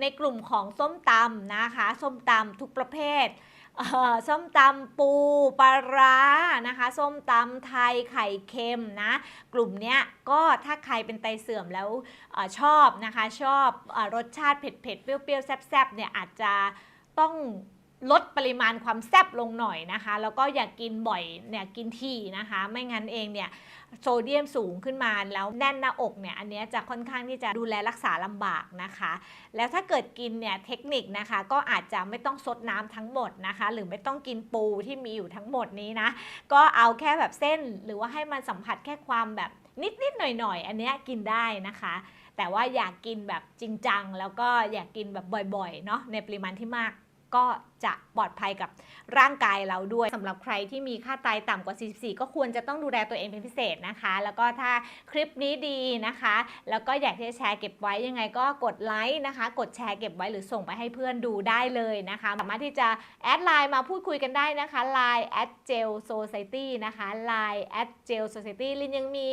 ในกลุ่มของส้มตำนะคะ ส้มตำทุกประเภทส้มตำปูปลาร้านะคะ ส้มตำไทยไข่เค็มนะ กลุ่มเนี้ยก็ถ้าใครเป็นไตเสื่อมแล้วอชอบนะคะ ชอบออรสชาติเผ็ดๆเปรี้ยวๆแซ่บๆเนี่ยอาจจะต้อง ลดปริมาณความแซ่บลงหน่อยนะคะ แล้วก็อย่ากกินบ่อยเนี่ยกินทีนะคะ ไม่งั้นเองเนี่ยโซเดียมสูงขึ้นมาแล้วแน่นหน้าอกเนี่ยอันนี้จะค่อนข้างที่จะดูแลรักษาลำบากนะคะ แล้วถ้าเกิดกินเนี่ยเทคนิคนะคะ ก็อาจจะไม่ต้องซดน้ำทั้งหมดนะคะ หรือไม่ต้องกินปูที่มีอยู่ทั้งหมดนี้นะก็เอาแค่แบบเส้นหรือว่าให้มันสัมผัสแค่ความแบบนิดๆหน่อยๆ อันนี้กินได้นะคะ แต่ว่าอยากกินแบบจริงจัง แล้วก็อยากกินแบบบ่อยๆเนาะในปริมาณที่มาก ก็จะปลอดภัยกับร่างกายเราด้วยสำหรับใครที่มีค่าไตต่ำกว่า 44 ก็ควรจะต้องดูแลตัวเองเป็นพิเศษนะคะ แล้วก็ถ้าคลิปนี้ดีนะคะ แล้วก็อยากที่จะแชร์เก็บไว้ยังไงก็กดไลค์นะคะ กดแชร์เก็บไว้หรือส่งไปให้เพื่อนดูได้เลยนะคะ สามารถที่จะแอดไลน์มาพูดคุยกันได้นะคะ Line at gel society นะคะ Line at gel society ลินยังมี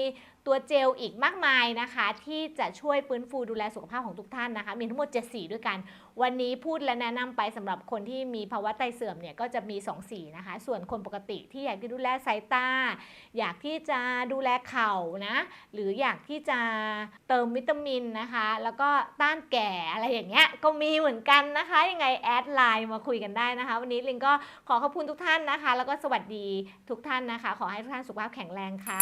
ตัวเจลอีกมากมายนะคะ ที่จะช่วยฟื้นฟูดูแลสุขภาพของทุกท่านนะคะ มีทั้งหมด7สีด้วยกัน วันนี้พูดและแนะนำไปสำหรับคนที่มีภาวะไตเสื่อมเนี่ยก็จะมี 2 สีนะคะ ส่วนคนปกติที่อยากจะดูแลสายตา อยากที่จะดูแลเข่านะหรืออยากที่จะเติมวิตามินนะคะ แล้วก็ต้านแก่อะไรอย่างเงี้ยก็มีเหมือนกันนะคะ ยังไงแอดไลน์มาคุยกันได้นะคะ วันนี้ลิงก็ขอขอบคุณทุกท่านนะคะ แล้วก็สวัสดีทุกท่านนะคะ ขอให้ทุกท่านสุขภาพแข็งแรงค่ะ